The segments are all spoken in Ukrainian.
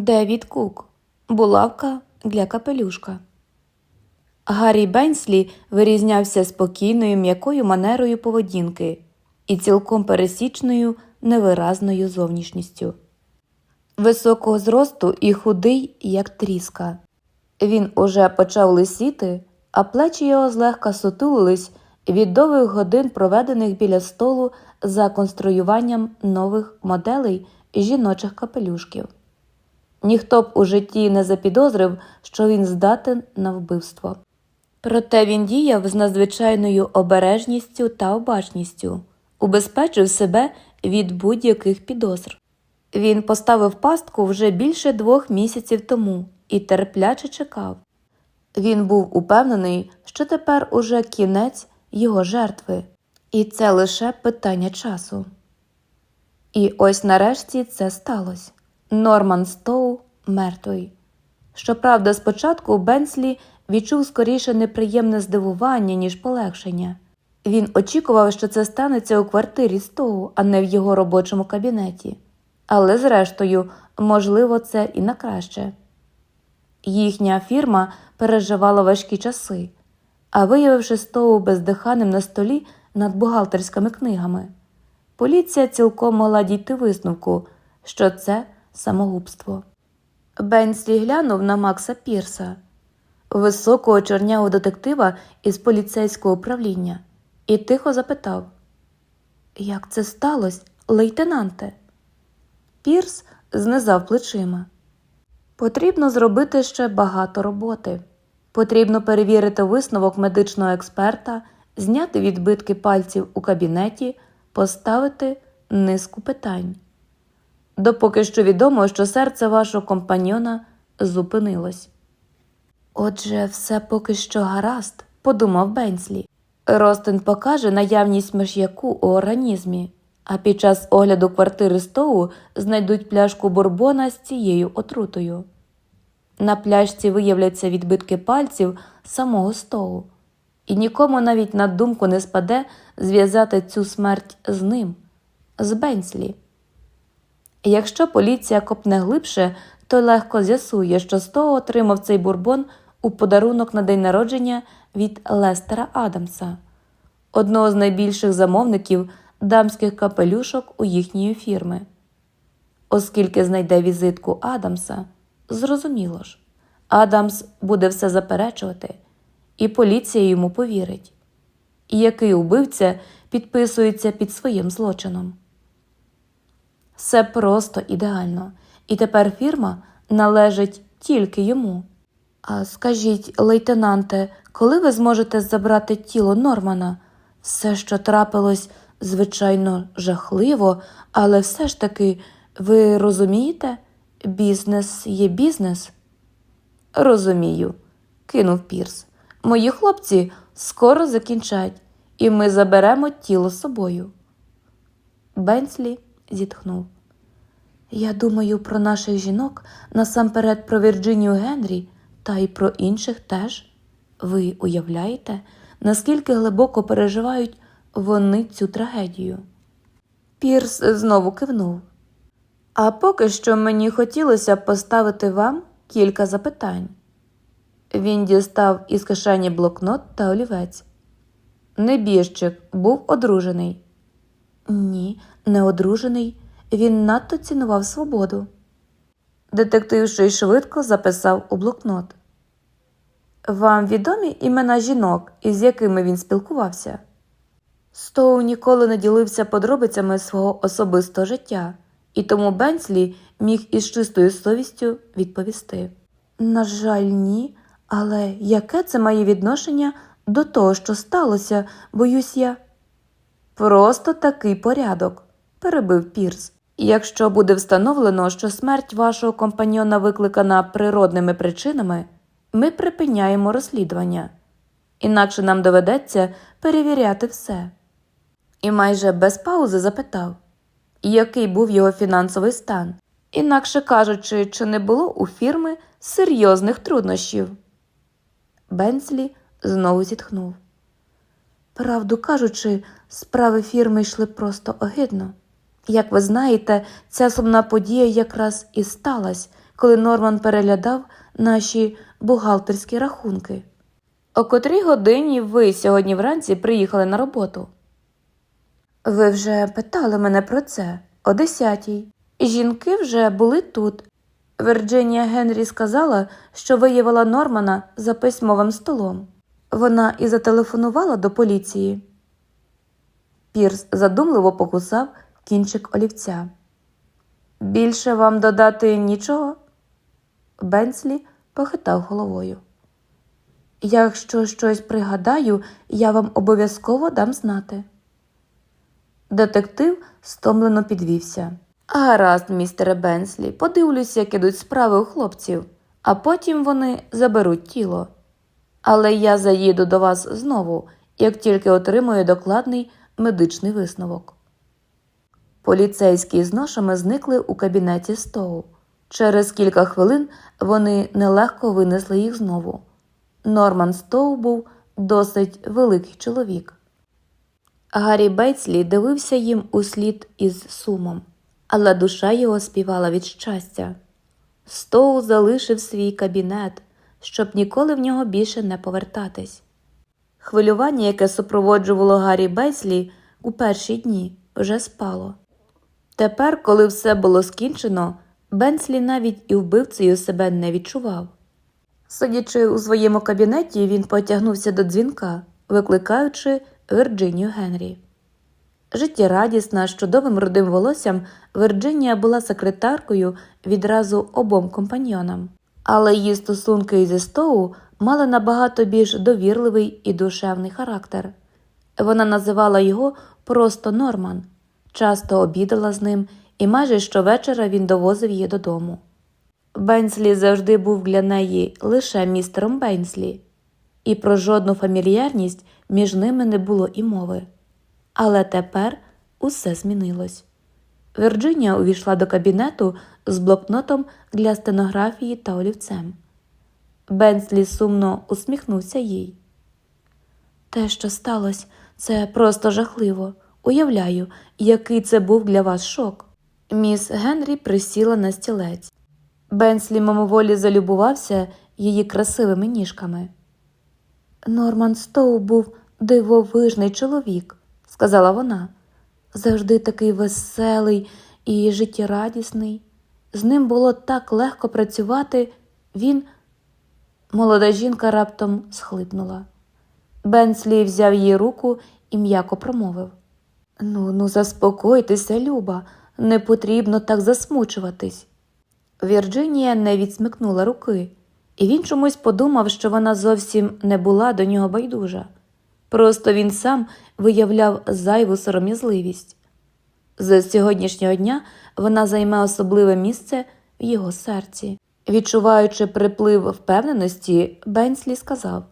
Девід Кук. Булавка для капелюшка. Гаррі Бенслі вирізнявся спокійною м'якою манерою поведінки і цілком пересічною невиразною зовнішністю. Високого зросту і худий, як тріска. Він уже почав лисіти, а плечі його злегка сутулились від довгих годин, проведених біля столу за конструюванням нових моделей жіночих капелюшків. Ніхто б у житті не запідозрив, що він здатен на вбивство. Проте він діяв з надзвичайною обережністю та обачністю, убезпечив себе від будь-яких підозр. Він поставив пастку вже більше двох місяців тому і терпляче чекав. Він був упевнений, що тепер уже кінець його жертви, і це лише питання часу. І ось нарешті це сталося. Норман Стоу мертвий. Щоправда, спочатку Бенслі відчув скоріше неприємне здивування, ніж полегшення. Він очікував, що це станеться у квартирі Стоу, а не в його робочому кабінеті. Але, зрештою, можливо, це і на краще. Їхня фірма переживала важкі часи, а виявивши Стоу бездиханим на столі над бухгалтерськими книгами, поліція цілком могла дійти висновку, що це самогубство. Бенслі глянув на Макса Пірса, високого чорнявого детектива із поліцейського управління, і тихо запитав: Як це сталося, лейтенанте? Пірс знизав плечима. Потрібно зробити ще багато роботи. Потрібно перевірити висновок медичного експерта, зняти відбитки пальців у кабінеті, поставити низку питань. Допоки що відомо, що серце вашого компаньйона зупинилось. Отже, все поки що гаразд, подумав Бенслі. Ростин покаже наявність миш'яку у організмі, а під час огляду квартири Стоу знайдуть пляшку бурбона з цією отрутою. На пляшці виявляться відбитки пальців самого Стоу, і нікому навіть на думку не спаде зв'язати цю смерть з ним, з Бенслі. Якщо поліція копне глибше, то легко з'ясує, що Стоу отримав цей бурбон у подарунок на день народження від Лестера Адамса, одного з найбільших замовників дамських капелюшок у їхньої фірми. Оскільки знайде візитку Адамса, зрозуміло ж, Адамс буде все заперечувати, і поліція йому повірить. І який убивця підписується під своїм злочином. Все просто ідеально, і тепер фірма належить тільки йому. А скажіть, лейтенанте, коли ви зможете забрати тіло Нормана? Все, що трапилось, звичайно, жахливо, але все ж таки, ви розумієте, бізнес є бізнес? Розумію, кинув Пірс. Мої хлопці скоро закінчать, і ми заберемо тіло з собою. Бенслі зітхнув. Я думаю про наших жінок, насамперед про Вірджинію Генрі, та й про інших теж. Ви уявляєте, наскільки глибоко переживають вони цю трагедію? Пірс знову кивнув. А поки що мені хотілося б поставити вам кілька запитань. Він дістав із кишені блокнот та олівець. Небіжчик був одружений. Ні, не одружений. Він надто цінував свободу. Детектив ще й швидко записав у блокнот. Вам відомі імена жінок, із якими він спілкувався? Стоу ніколи не ділився подробицями свого особистого життя, і тому Бенслі міг із чистою совістю відповісти. На жаль, ні, але яке це має відношення до того, що сталося, боюсь я. Просто такий порядок, перебив Пірс. Якщо буде встановлено, що смерть вашого компаньйона викликана природними причинами, ми припиняємо розслідування. Інакше нам доведеться перевіряти все. І майже без паузи запитав, який був його фінансовий стан, інакше кажучи, чи не було у фірми серйозних труднощів. Бенслі знову зітхнув. Правду кажучи, справи фірми йшли просто огидно. Як ви знаєте, ця сумна подія якраз і сталася, коли Норман переглядав наші бухгалтерські рахунки. О котрій годині ви сьогодні вранці приїхали на роботу? Ви вже питали мене про це о десятій. Жінки вже були тут. Вірджинія Генрі сказала, що виявила Нормана за письмовим столом. Вона і зателефонувала до поліції. Пірс задумливо покусав кінчик олівця. Більше вам додати нічого? Бенслі похитав головою. Якщо щось пригадаю, я вам обов'язково дам знати. Детектив стомлено підвівся. Гаразд, містере Бенслі, подивлюся, як ідуть справи у хлопців, а потім вони заберуть тіло. Але я заїду до вас знову, як тільки отримую докладний медичний висновок. Поліцейські з ношами зникли у кабінеті Стоу. Через кілька хвилин вони нелегко винесли їх знову. Норман Стоу був досить великий чоловік. Гаррі Бейтслі дивився їм услід із сумом, але душа його співала від щастя. Стоу залишив свій кабінет, щоб ніколи в нього більше не повертатись. Хвилювання, яке супроводжувало Гаррі Бейслі у перші дні, вже спало. Тепер, коли все було скінчено, Бенслі навіть і вбивцею себе не відчував. Сидячи у своєму кабінеті, він потягнувся до дзвінка, викликаючи Вірджинію Генрі. Життєрадісна, з чудовим рудим волоссям, Вірджинія була секретаркою відразу обом компаньйонам, але її стосунки зі Стоу мали набагато більш довірливий і душевний характер. Вона називала його просто Норман, часто обідала з ним, і майже щовечора він довозив її додому. Бенслі завжди був для неї лише містером Бенслі, і про жодну фамільярність між ними не було і мови. Але тепер усе змінилось. Вірджинія увійшла до кабінету з блокнотом для стенографії та олівцем. Бенслі сумно усміхнувся їй. Те, що сталося, це просто жахливо. Уявляю, який це був для вас шок. Міс Генрі присіла на стілець. Бенслі мимоволі залюбувався її красивими ніжками. Норман Стоу був дивовижний чоловік, сказала вона. Завжди такий веселий і життєрадісний. З ним було так легко працювати. Він. Молода жінка раптом схлипнула. Бенслі взяв її руку і м'яко промовив Ну, ну, заспокойтеся, Люба, не потрібно так засмучуватись. Вірджинія не відсмикнула руки, і він чомусь подумав, що вона зовсім не була до нього байдужа. Просто він сам виявляв зайву сором'язливість. З сьогоднішнього дня вона займе особливе місце в його серці. Відчуваючи приплив впевненості, Бенслі сказав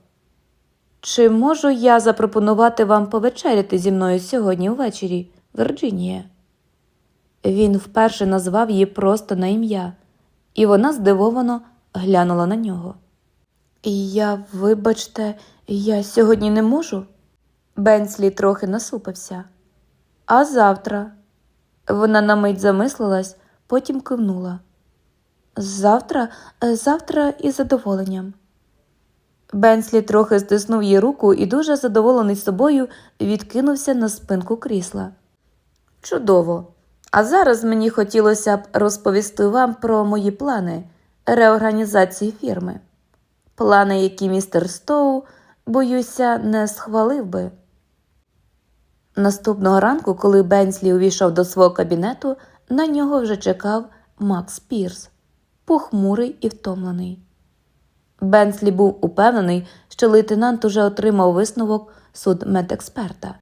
Чи можу я запропонувати вам повечеряти зі мною сьогодні ввечері, Вірджинія? Він вперше назвав її просто на ім'я, і вона здивовано глянула на нього. Я, вибачте, я сьогодні не можу. Бенслі трохи насупився. А завтра. Вона на мить замислилась, потім кивнула. Завтра, е, завтра із задоволенням. Бенслі трохи стиснув їй руку і дуже задоволений собою відкинувся на спинку крісла. Чудово. А зараз мені хотілося б розповісти вам про мої плани реорганізації фірми. Плани, які містер Стоу, боюся, не схвалив би. Наступного ранку, коли Бенслі увійшов до свого кабінету, на нього вже чекав Макс Пірс, похмурий і втомлений. Бенслі був упевнений, що лейтенант уже отримав висновок судмедексперта,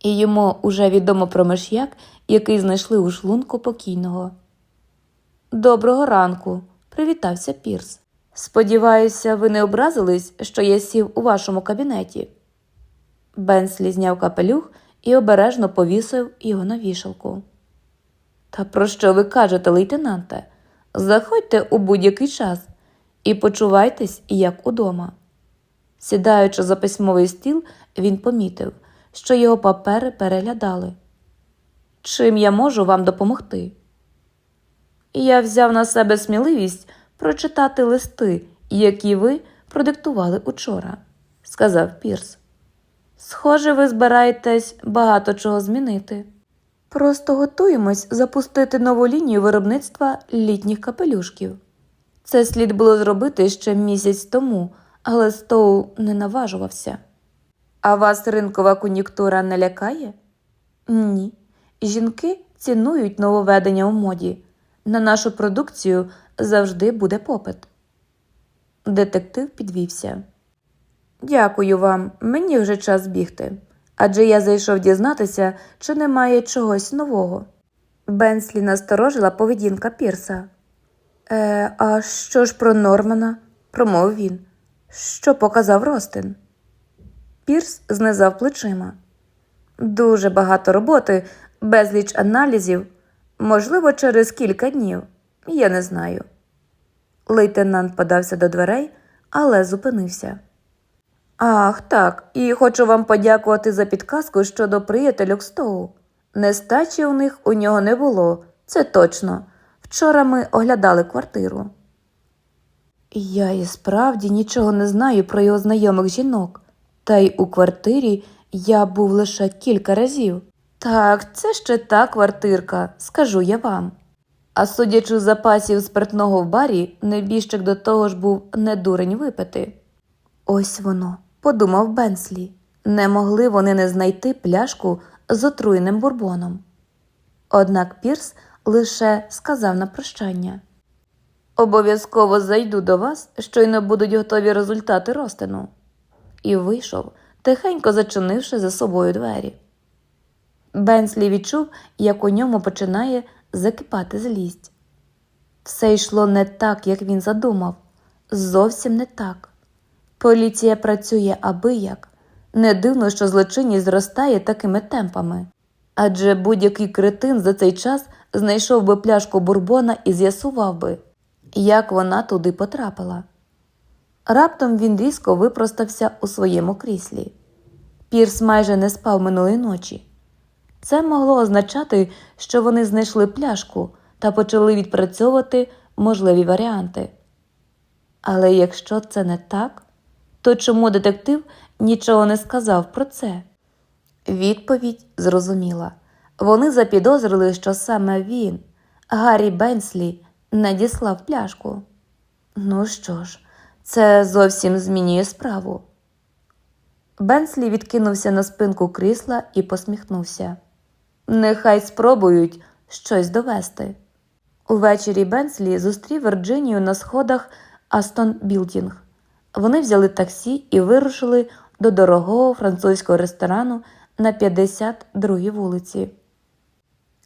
і йому уже відомо про миш'як, який знайшли у шлунку покійного. Доброго ранку, привітався Пірс. Сподіваюся, ви не образились, що я сів у вашому кабінеті. Бенслі зняв капелюх і обережно повісив його на вішалку. Та про що ви кажете, лейтенанте? Заходьте у будь-який час і почувайтесь, як удома. Сідаючи за письмовий стіл, він помітив, що його папери переглядали. Чим я можу вам допомогти? Я взяв на себе сміливість прочитати листи, які ви продиктували учора, сказав Пірс. Схоже, ви збираєтесь багато чого змінити. Просто готуємось запустити нову лінію виробництва літніх капелюшків. Це слід було зробити ще місяць тому, але Стоу не наважувався. А вас ринкова кон'юнктура не лякає? Ні. Жінки цінують нововведення у моді. На нашу продукцію завжди буде попит. Детектив підвівся. Дякую вам, мені вже час бігти. Адже я зайшов дізнатися, чи немає чогось нового. Бенслі насторожила поведінка Пірса. Е, а що ж про Нормана? промовив він. Що показав Ростин? Пірс знизав плечима. Дуже багато роботи, безліч аналізів, можливо, через кілька днів. Я не знаю. Лейтенант подався до дверей, але зупинився. Ах, так, і хочу вам подякувати за підказку щодо приятелю Стоу. Нестачі у них у нього не було, це точно. Вчора ми оглядали квартиру. Я і справді нічого не знаю про його знайомих жінок, та й у квартирі я був лише кілька разів. Так, це ще та квартирка, скажу я вам. А судячи з запасів спиртного в барі, небіжчик до того ж був не дурень випити. Ось воно, подумав Бенслі. Не могли вони не знайти пляшку з отруєним бурбоном. Однак Пірс лише сказав на прощання. Обов'язково зайду до вас, щойно будуть готові результати розтину. І вийшов, тихенько зачинивши за собою двері. Бенслі відчув, як у ньому починає закипати злість. Все йшло не так, як він задумав, зовсім не так. Поліція працює аби як. Не дивно, що злочинність зростає такими темпами. Адже будь-який кретин за цей час знайшов би пляшку бурбона і з'ясував би, як вона туди потрапила. Раптом він різко випростався у своєму кріслі. Пірс майже не спав минулої ночі. Це могло означати, що вони знайшли пляшку та почали відпрацьовувати можливі варіанти. Але якщо це не так, то чому детектив нічого не сказав про це? Відповідь зрозуміла. Вони запідозрили, що саме він, Гаррі Бенслі, надіслав пляшку. Ну що ж, це зовсім змінює справу. Бенслі відкинувся на спинку крісла і посміхнувся. Нехай спробують щось довести. Увечері Бенслі зустрів Вірджинію на сходах Астон Білдінг. Вони взяли таксі і вирушили до дорогого французького ресторану на 52-й вулиці.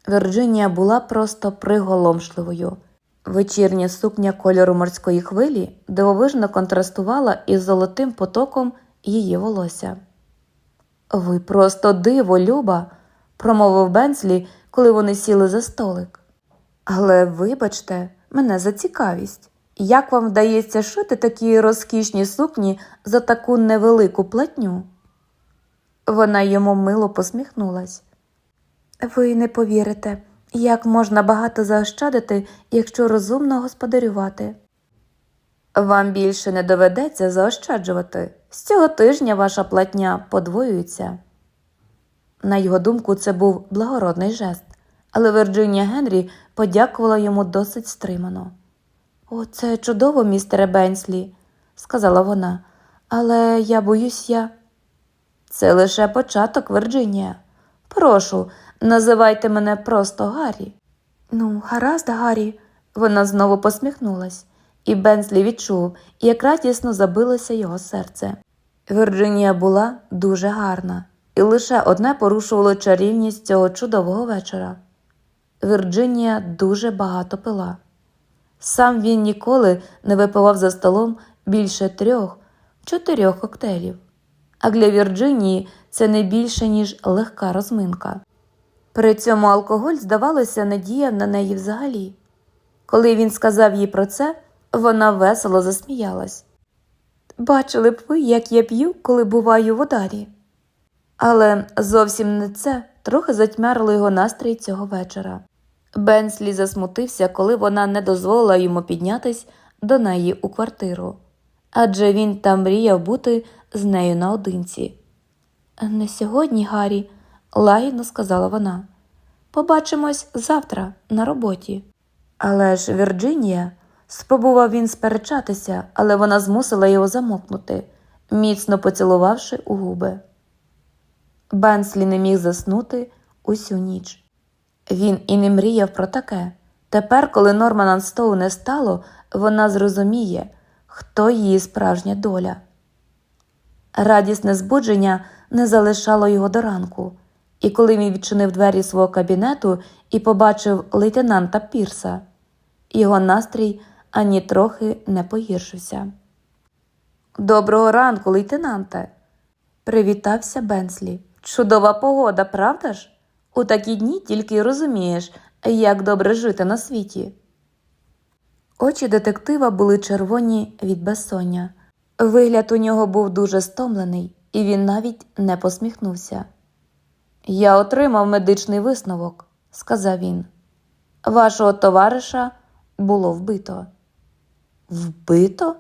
Вірджинія була просто приголомшливою. Вечірня сукня кольору морської хвилі дивовижно контрастувала із золотим потоком її волосся. Ви просто диво, Люба, промовив Бенслі, коли вони сіли за столик. Але вибачте, мене за цікавість. Як вам вдається шити такі розкішні сукні за таку невелику платню? Вона йому мило посміхнулась. Ви не повірите, як можна багато заощадити, якщо розумно господарювати. Вам більше не доведеться заощаджувати. З цього тижня ваша платня подвоюється. На його думку, це був благородний жест, але Вірджинія Генрі подякувала йому досить стримано. О, це чудово, містере Бенслі, сказала вона, але я боюсь я. Це лише початок, Вірджинія. Прошу, називайте мене просто Гаррі. Ну, гаразд, Гаррі, вона знову посміхнулась, і Бенслі відчув, як радісно забилося його серце. Вірджинія була дуже гарна, і лише одне порушувало чарівність цього чудового вечора. Вірджинія дуже багато пила. Сам він ніколи не випивав за столом більше трьох, чотирьох коктейлів. А для Вірджинії це не більше, ніж легка розминка. При цьому алкоголь, здавалося, не діяв на неї взагалі. Коли він сказав їй про це, вона весело засміялась. Бачили б ви, як я п'ю, коли буваю в ударі. Але зовсім не це трохи затьмярило його настрій цього вечора. Бенслі засмутився, коли вона не дозволила йому піднятись до неї у квартиру, адже він там мріяв бути з нею наодинці. Не сьогодні, Гаррі, лагідно сказала вона. Побачимось завтра на роботі. Але ж Вірджинія, спробував він сперечатися, але вона змусила його замокнути, міцно поцілувавши у губи. Бенслі не міг заснути усю ніч. Він і не мріяв про таке. Тепер, коли Нормана Стоу не стало, вона зрозуміє, хто її справжня доля. Радісне збудження не залишало його до ранку, і коли він відчинив двері свого кабінету і побачив лейтенанта Пірса, його настрій ані трохи не погіршився. Доброго ранку, лейтенанте, привітався Бенслі. Чудова погода, правда ж? У такі дні тільки й розумієш, як добре жити на світі. Очі детектива були червоні від безсоння. Вигляд у нього був дуже стомлений, і він навіть не посміхнувся. Я отримав медичний висновок, сказав він. Вашого товариша було вбито. Вбито?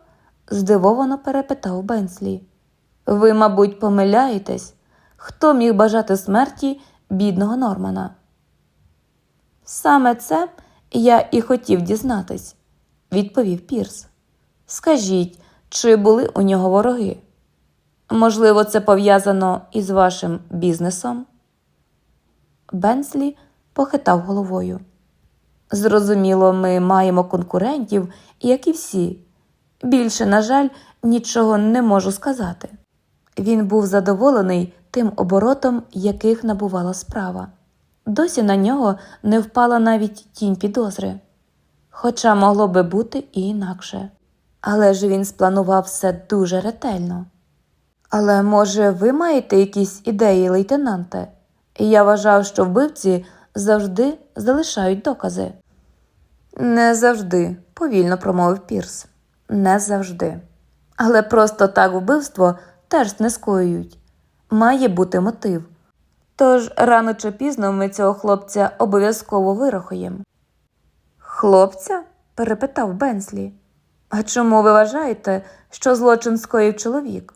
здивовано перепитав Бенслі. Ви, мабуть, помиляєтесь, хто міг бажати смерті бідного Нормана? Саме це я і хотів дізнатись, відповів Пірс. Скажіть, чи були у нього вороги? Можливо, це пов'язано із вашим бізнесом? Бенслі похитав головою. Зрозуміло, ми маємо конкурентів, як і всі. Більше, на жаль, нічого не можу сказати. Він був задоволений тим оборотом, яких набувала справа. Досі на нього не впала навіть тінь підозри, хоча могло би бути і інакше. Але ж він спланував все дуже ретельно. Але, може, ви маєте якісь ідеї, лейтенанте? Я вважав, що вбивці завжди залишають докази. Не завжди, повільно промовив Пірс. Не завжди. Але просто так вбивство теж не скоюють. Має бути мотив. Тож рано чи пізно ми цього хлопця обов'язково вирахуємо. Хлопця? перепитав Бенслі. А чому ви вважаєте, що злочин скоїв чоловік?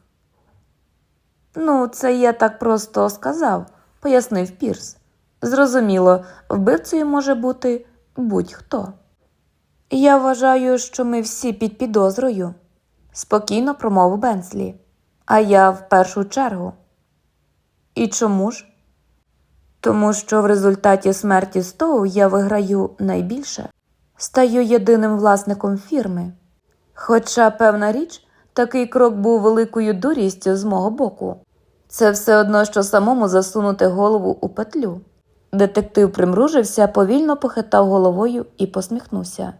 Ну, це я так просто сказав, пояснив Пірс. Зрозуміло, вбивцею може бути будь-хто. Я вважаю, що ми всі під підозрою, спокійно промовив Бенслі. А я в першу чергу. І чому ж? Тому що в результаті смерті Стоу я виграю найбільше, стаю єдиним власником фірми. Хоча, певна річ, такий крок був великою дурістю з мого боку. Це все одно, що самому засунути голову у петлю. Детектив примружився, повільно похитав головою і посміхнувся.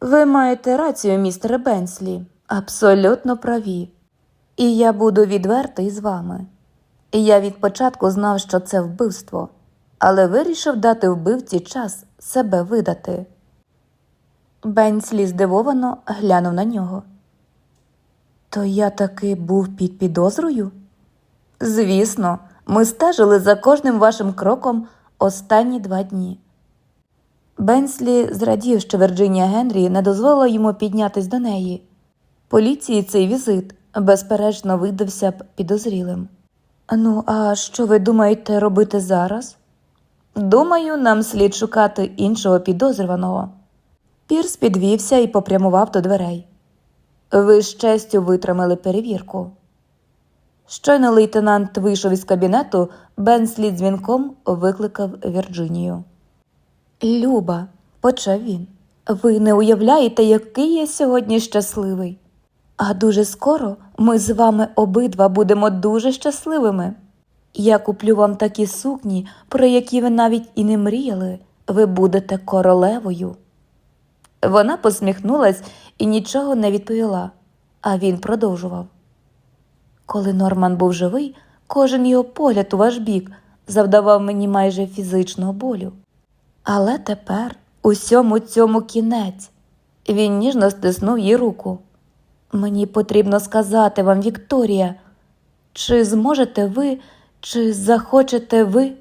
Ви маєте рацію, містере Бенслі, абсолютно праві. І я буду відвертий з вами. Я від початку знав, що це вбивство, але вирішив дати вбивці час себе видати. Бенслі здивовано глянув на нього. То я таки був під підозрою? Звісно, ми стежили за кожним вашим кроком останні два дні. Бенслі зрадів, що Вірджинія Генрі не дозволила йому піднятись до неї. Поліції цей візит, безперечно, видався б підозрілим. Ну, а що ви думаєте робити зараз? Думаю, нам слід шукати іншого підозрюваного. Пірс підвівся і попрямував до дверей. Ви з честю витримали перевірку. Щойно лейтенант вийшов із кабінету, Бенслі дзвінком викликав Вірджинію. Люба, почав він, ви не уявляєте, який я сьогодні щасливий. А дуже скоро ми з вами обидва будемо дуже щасливими. Я куплю вам такі сукні, про які ви навіть і не мріяли. Ви будете королевою. Вона посміхнулась і нічого не відповіла, а він продовжував. Коли Норман був живий, кожен його погляд у ваш бік завдавав мені майже фізичного болю. Але тепер усьому цьому кінець. Він ніжно стиснув їй руку. Мені потрібно сказати вам, Вікторія, чи зможете ви, чи захочете ви?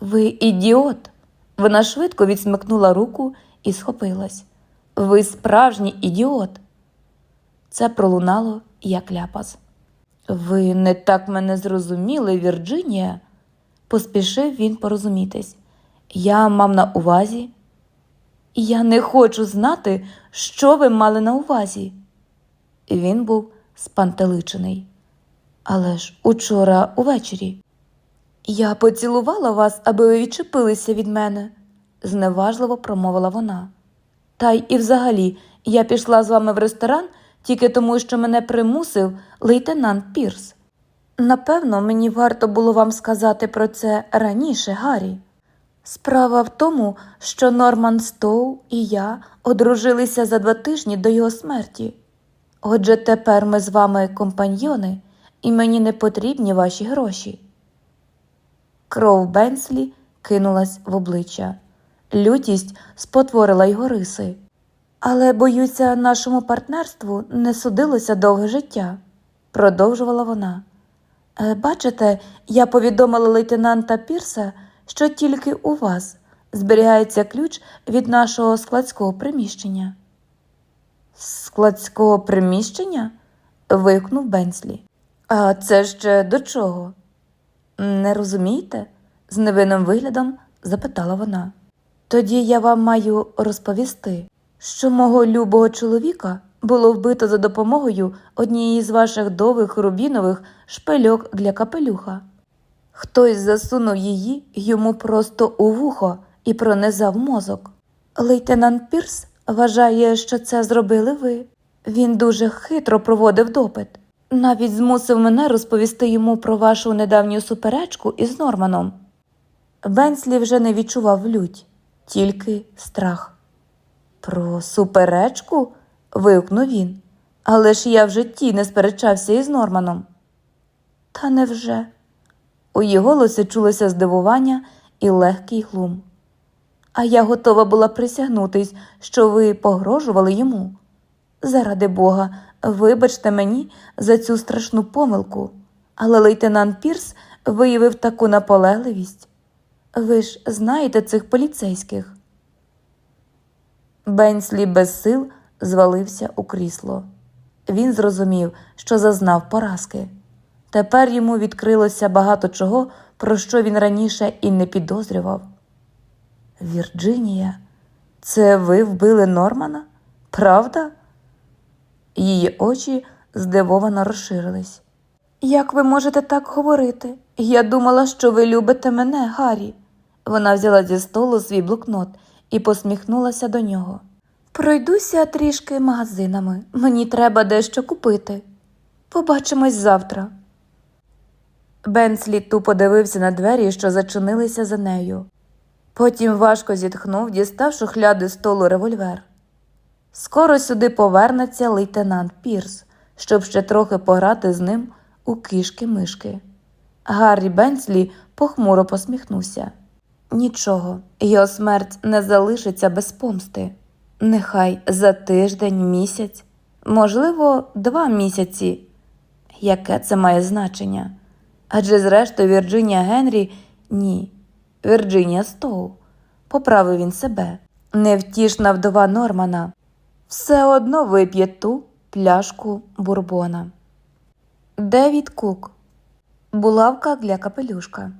Ви ідіот. Вона швидко відсмикнула руку і схопилась. Ви справжній ідіот. Це пролунало як ляпас. Ви не так мене зрозуміли, Вірджинія, поспішив він порозумітись. Я мав на увазі. Я не хочу знати, що ви мали на увазі. Він був спантеличений. Але ж учора увечері. Я поцілувала вас, аби ви відчепилися від мене, зневажливо промовила вона. Та й і взагалі я пішла з вами в ресторан тільки тому, що мене примусив лейтенант Пірс. Напевно, мені варто було вам сказати про це раніше, Гаррі. Справа в тому, що Норман Стоу і я одружилися за два тижні до його смерті. Отже, тепер ми з вами компаньйони, і мені не потрібні ваші гроші. Кров Бенслі кинулась в обличчя. Лютість спотворила його риси. Але, боюся, нашому партнерству не судилося довге життя, продовжувала вона. «Е, Бачите, я повідомила лейтенанта Пірса, що тільки у вас зберігається ключ від нашого складського приміщення. Складського приміщення? вигукнув Бенслі. А це ще до чого? Не розумієте? з невинним виглядом запитала вона. Тоді я вам маю розповісти, що мого любого чоловіка було вбито за допомогою однієї з ваших довгих рубінових шпильок для капелюха. Хтось засунув її йому просто у вухо і пронизав мозок. Лейтенант Пірс вважає, що це зробили ви. Він дуже хитро проводив допит. Навіть змусив мене розповісти йому про вашу недавню суперечку із Норманом. Бенслі вже не відчував лють, тільки страх. Про суперечку? вигукнув він. Але ж я в житті не сперечався із Норманом. Та невже? У її голосі чулося здивування і легкий глум. А я готова була присягнутись, що ви погрожували йому. Заради Бога, вибачте мені за цю страшну помилку, але лейтенант Пірс виявив таку наполегливість. Ви ж знаєте цих поліцейських. Бенслі без сил звалився у крісло. Він зрозумів, що зазнав поразки. Тепер йому відкрилося багато чого, про що він раніше і не підозрював. Вірджинія, це ви вбили Нормана? Правда? Її очі здивовано розширились. Як ви можете так говорити? Я думала, що ви любите мене, Гаррі. Вона взяла зі столу свій блокнот і посміхнулася до нього. Пройдуся трішки магазинами. Мені треба дещо купити. Побачимось завтра. Бенслі тупо дивився на двері, що зачинилися за нею. Потім важко зітхнув, дістав шухляди столу револьвер. Скоро сюди повернеться лейтенант Пірс, щоб ще трохи пограти з ним у кишки-мишки. Гаррі Бенслі похмуро посміхнувся. Нічого, його смерть не залишиться без помсти. Нехай за тиждень, місяць, можливо, два місяці. Яке це має значення? Адже, зрештою, Вірджинія Генрі ні, Вірджинія Стоу. Поправив він себе. Невтішна вдова Нормана. Все одно вип'є ту пляшку бурбона. Девід Кук. Булавка для капелюшка.